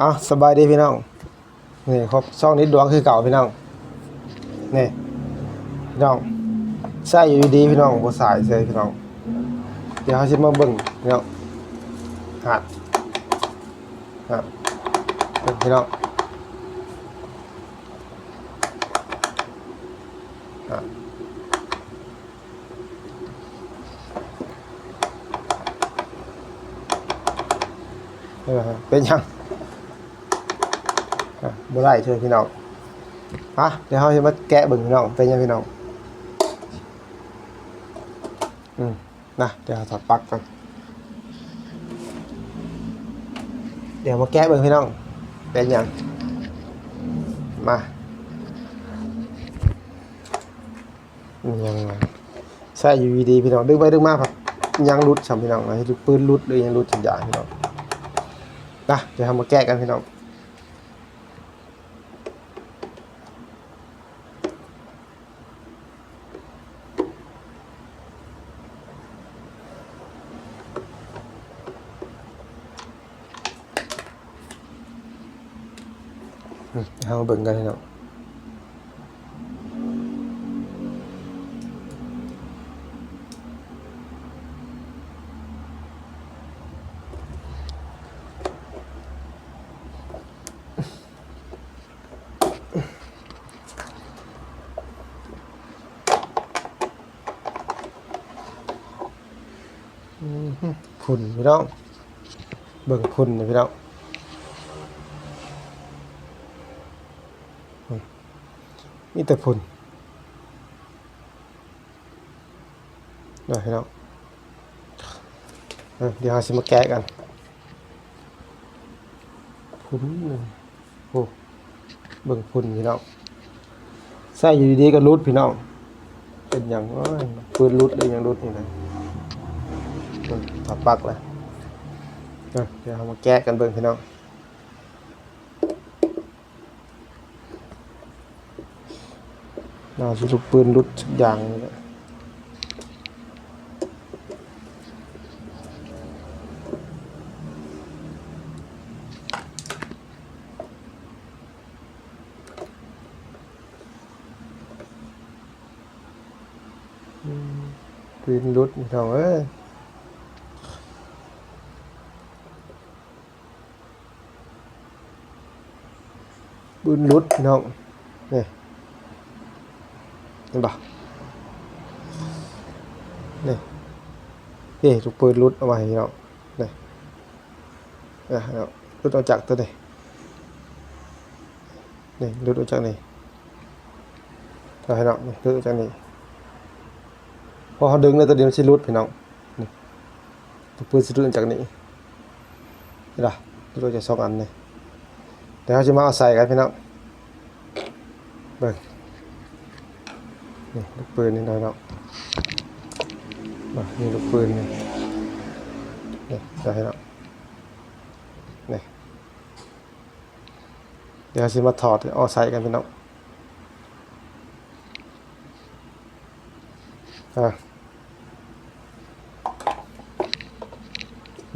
อะสบายดีพี่น้องนี่ครับช่องนี้ดวงคือเก่าพี่น้องนี่พี่น้องใช่อยู่ดีพี่น้องบ่สายเลยพี่น้องเดี๋ยวเขาสิมาเบิ่งพี่น้องหัดหัดพี่น้องหัดเป็นยัง บ่ได้เชิญพี่น้องอะเดี๋ยวเราจะมาแกะเบิ่งพี่น้องเป็นยังพี่น้องอืมนะเดี๋ยวถอดปลั๊กกันเดี๋ยวมาแกะเบิ่งพี่น้องเป็นยังมาอืมยังไงใช่อยู่ดีๆพี่น้องดึงไปดึงมาครับยังรุดฉ่ำพี่น้องให้ปืนรุดหรือยังรุดฉ่ำยาพี่น้องนะเดี๋ยวเรามาแกะกันพี่น้อง เอามาเบิ่งกันพี่น้องอืมพุ่นพี่น้องเบิ่งพุ่นนี่พี่น้อง มีแต่พุ่นเดี๋ยวให้น้องเออเดี๋ยวเราสิมาแกะกันพุ่นโอ้เบิ่งพุ่นพี่น้องใส่อยู่ดีๆก็รุดพี่น้องเป็นอย่างว่าปืนรุดเลยยังรุดนี่นะถอดปลั๊กเลยเออเดี๋ยวเรามาแกะกันเบิ่งพี่น้อง น่าจะลูกปืนรุดสักอย่างนี่แหละอืมปืนรุดนี่ทองเอ้ยปืนรุดเน้องนี่ย เห็นปะนี่นี่ลูกปืนรุดออกมาให้เรานี่นะเรารุดออกจากตัวนี้นี่รุดออกจากนี่ตัวให้เรานี่รุดออกจากนี่พอเขาดึงเลยตัวเดียวมันสิรุดพี่น้องนี่ลูกปืนสิรุดออกจากนี่เห็นปะรุดออกจากสองอันนี่เดี๋ยวเขาจะมาเอาใส่กันพี่น้องเบิ่ง นี่ลูกปืนนี่น้อยเนาะมานี่ลูกปืนนี่นี่ได้เนาะนี่เดี๋ยวสิมาถอดเอาใส่กันพี่น้องอะ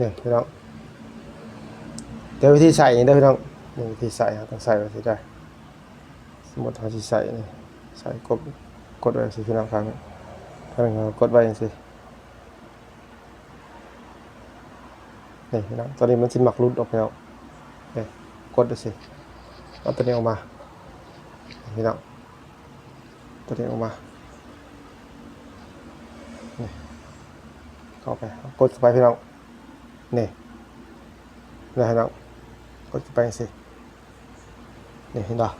นี่พี่น้องเดี๋ยววิธีใส่นี่เด้อพี่น้องนี่วิธีใส่ครับต้องใส่แบบนี้ได้สมมติเราจะใส่นี่ใส่กบ กดไว้สิพี่น้องฟังฟังกดไว้สินี่พี่น้องตอนนี้มันสิหมักรุดออกแล้วนี่กดดูสิเอาตัวนี้ออกมาพี่น้องตัวนี้ออกมานี่เข้าไปกดเข้าไปพี่น้องนี่นี่พี่น้องกดเข้าไปสินี่เห็นป่ะ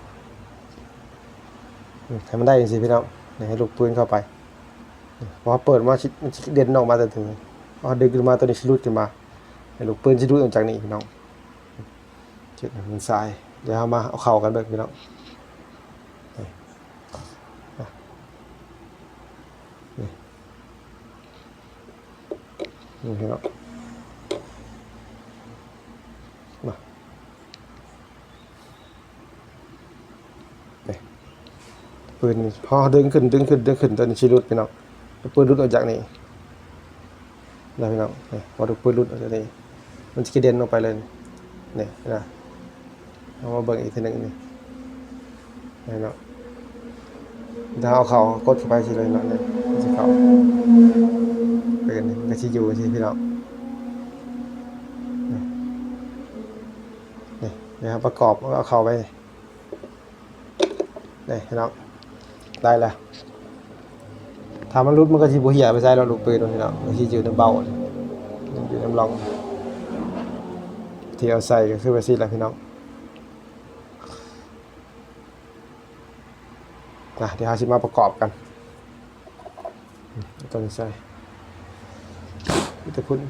อืมให้มันได้จริพี่น้อง ให้ลูกปืนเข้าไปพอเปิดมาชิเด่นออกมาแต่ถึงพอดึงขึ้นมาตัวนี้ชิลุดขึ้นมาให้ลูกปืนชิลุดออกจากนี่พี่น้องจุดมันทรายเดี๋ยวมาเอาเข่ากันเบิกพี่น้องนี่พี่น้องมานี่ ปืนนี่พอดึงขึ้นดึงขึ้นดึงขึ้นตอนนี้ชิรุดพี่น้องแล้วปืนรุดออกจากนี่แล้วพี่น้องนี่พอดูปืนรุดออกจากนี่มันจะกระเด็นออกไปเลยนี่นะเอามาเบิ่งอีกทีหนึ่งนี่นี่เนาะถ้าเอาเขากดเข้าไปสิเลยเนาะเนี่ยมันสิเข้าไปกันนี่มันก็สิอยู่สิพี่น้องนี่นี่นะครับประกอบแล้วเอาเข้าไปนี่นี่พี่น้อง ได้แล้วถ้ามันรุดมันก็สิบ่เหียไปใส่แล้วลูกปืนพี่น้องมันสิอยู่ในเบานี่อยู่ในลองที่เอาใส่ก็คือว่าสิแหละพี่น้องนะเดี๋ยวเราสิมาประกอบกันต้องใส่แต่คุณ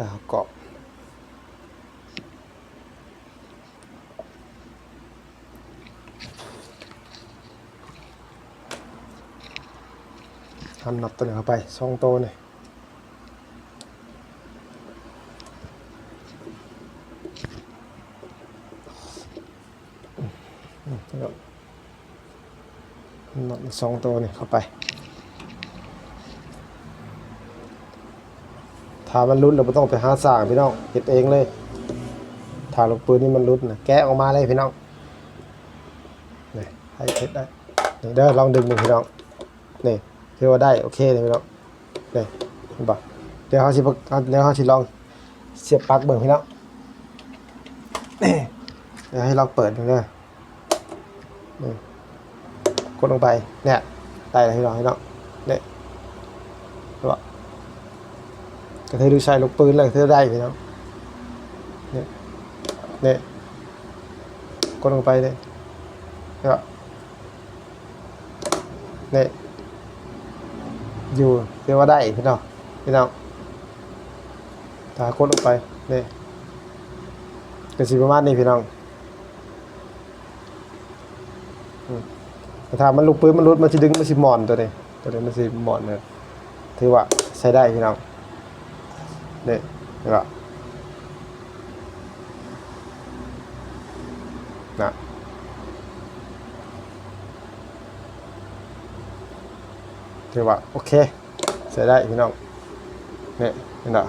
ดาวกรอบ ทำนับตัวนี้เข้าไปสองตัวนี่อืมอืมแล้วนับสองตัวนี่เข้าไป ถ้ามันรุดเราไม่ต้องไปหาสร้างพี่น้องเฮ็ดเองเลยถ้าลูกปืนนี่มันรุดนะแกะออกมาเลยพี่น้องนี่ให้เฮ็ดได้นี่เด้อลองดึงดูพี่น้องนี่ คือว่าได้โอเคเลยพี่น้องนี่เห็นปะเดี๋ยวเขาสิเดี๋ยวเขาสิลองเสียบปลั๊กเบิ่งพี่น้องนี่เดี๋ยวให้ลองเปิดดูเด้อนี่กดลงไปเนี่ยได้แล้วพี่น้องพี่น้องนี่ยเห็นปะก็เธอดูใช้ลูกปืนเลยเธอได้พี่น้องเนี่ยเนี่ยกดลงไปเลยก็เนี่ย อยู่เรียกว่าได้พี่น้องพี่น้องถ้ากดลงไปนี่กระสีประมาณนี้พี่น้องอืมถ้ามันลูกปืนมันรุดมันจะดึงมันสิมอนตัวนี้ตัวนี้มันสิมอนเนี่ยถือว่าใช้ได้พี่น้องนี่นี่ก็นะ ถือว่าโอเคใช้ได้พี่น้องนี่นี่นะ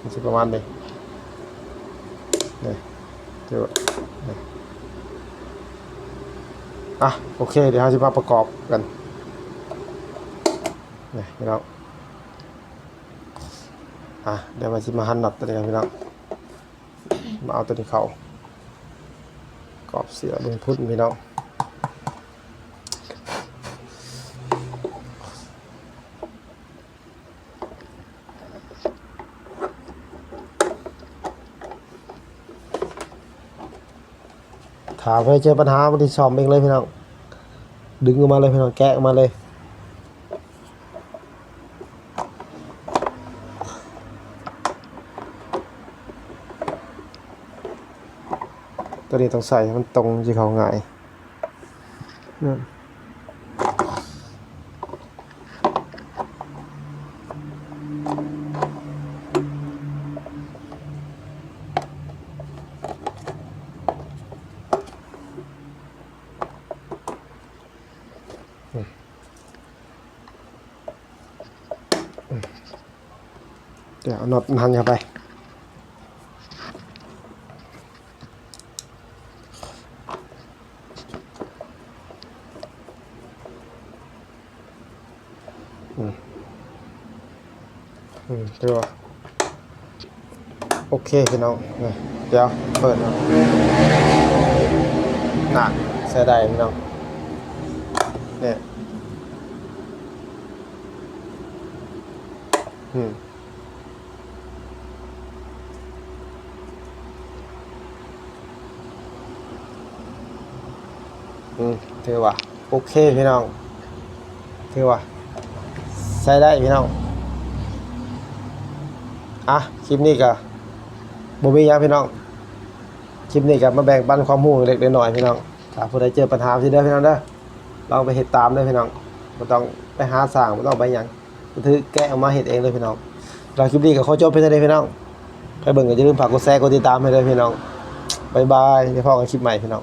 มันจะประมาณนี้เนี่ถือว่าอะโอเค เดี๋ยวเราจะมาประกอบกันนี่พี่น้องอะเดี๋ยวมาชิมาหันน็อตตัวนี้กันพี่น้องมาเอาตัวนี้เขากรอบเสียเบึงพุ่นพี่น้อง ถามไปเจอปัญหาบริสอมเองเลยพี่น้อง ดึงออกมาเลยพี่น้องแกะออกมาเลย ตัวนี้ต้องใส่มันตรงที่เขาง่ายนั่น เดี๋ยวน็อตมันหันเข้าไปอืมถือว่าโอเคพี่น้องนี่เดี๋ยวเปิดนาะน่ะใส่ได้พี่น้อง เนี่ยอืมอืมถือว่า โอเคพี่น้อง ถือว่า ใช้ได้พี่น้อง อะ คลิปนี้ก็บ่มียังพี่น้อง คลิปนี้ก็มาแบ่งปันความรู้เล็กๆน้อยๆพี่น้องถ้าผู้ใดเจอปัญหาที่เด้อพี่น้องเด้อ ลองไปเห็ดตามเด้พี่น้องบ่ต้องไปหาสร้างบ่ต้องไปยังถือแกะออกมาเห็ดเองเลยพี่น้องเราคลิปนี้กับขอจบเพียงเท่านี้พี่น้องไปเบิ่งก็อย่าลืมฝากกดแชร์กดติดตามให้ด้วยพี่น้องบายบายเดี๋ยวพอกันคลิปใหม่พี่น้อง